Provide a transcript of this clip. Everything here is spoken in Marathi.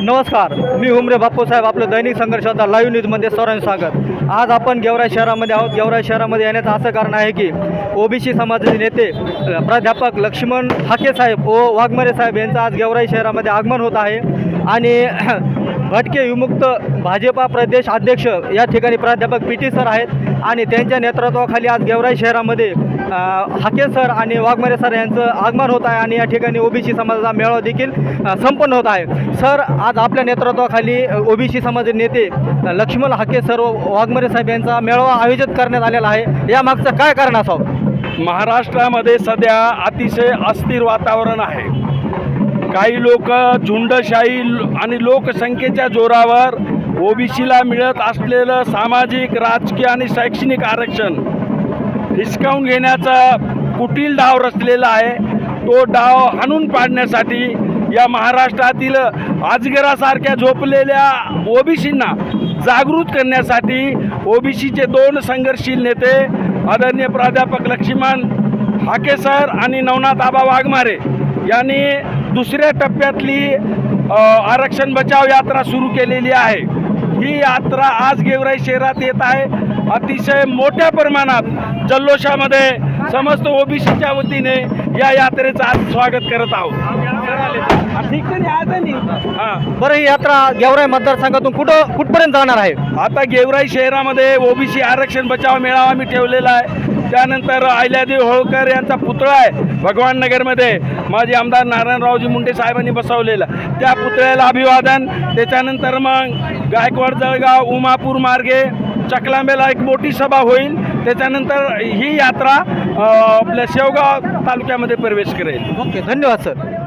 नमस्कार मी हुमरे बाप्पूसाहेब आपलं दैनिक संघर्षाचा लाईव्ह न्यूजमध्ये सर्वांचं स्वागत. आज आपण गेवराई शहरामध्ये आहोत. गेवराई शहरामध्ये येण्याचं असं कारण आहे की ओबीसी समाजाचे नेते प्राध्यापक लक्ष्मण हाके साहेब व वाघमारे साहेब यांचं आज गेवराई शहरामध्ये आगमन होत आहे. आणि भटके विमुक्त भाजपा प्रदेश अध्यक्ष या ठिकाणी प्राध्यापक पी टी सर आहेत आणि त्यांच्या नेतृत्वाखाली आज गेवराई शहरामध्ये हाके सर आणि वाघमारे सर यांचं आगमन होत आहे आणि या ठिकाणी ओबीसी समाजाचा मेळावा देखील संपन्न होत आहे. सर आज आपल्या नेतृत्वाखाली ओबीसी समाज नेते लक्ष्मण हाके सर व वाघमारे साहेब यांचा मेळावा आयोजित करण्यात आलेला आहे. यामागचं काय कारण असावं? महाराष्ट्रामध्ये सध्या अतिशय अस्थिर वातावरण आहे. काही लोक झुंडशाही आणि लोकसंख्येच्या जोरावर ओबीसीला मिळत असलेलं सामाजिक राजकीय आणि शैक्षणिक आरक्षण हिसकावून घेण्याचा कुटील डाव रचलेला आहे. तो डाव हाणून पाडण्यासाठी या महाराष्ट्रातील अजगरासारख्या झोपलेल्या ओबीसींना जागृत करण्यासाठी ओबीसीचे दोन संघर्षशील नेते आदरणीय प्राध्यापक लक्ष्मण हाके सर आणि नवनाथ आबा वाघमारे यांनी दुसऱ्या टप्प्यातली आरक्षण बचाव यात्रा सुरू केलेली आहे. ही यात्रा आज गेवराई शहरात येत आहे. अतिशय मोठ्या प्रमाणात जल्लोषामध्ये समस्त ओबीसीच्या वतीने या यात्रेचं आज स्वागत करत आहोत. हां. बरं ही यात्रा गेवराई मतदारसंघातून कुठं कुठपर्यंत जाणार आहे? आता गेवराई शहरामध्ये ओबीसी आरक्षण बचाव मेळावा मी ठेवलेला आहे. त्यानंतर अहिल्यादेवी होळकर यांचा पुतळा आहे भगवान नगरमध्ये. माजी आमदार नारायणरावजी मुंडे साहेबांनी बसवलेला. त्या पुतळ्याला अभिवादन. त्याच्यानंतर मग गायकवाड जळगाव उमापूर मार्गे चकलांबेला एक मोठी सभा होईल. त्याच्यानंतर ही यात्रा आपल्या शेवगाव तालुक्यामध्ये प्रवेश करेल. ओके धन्यवाद सर.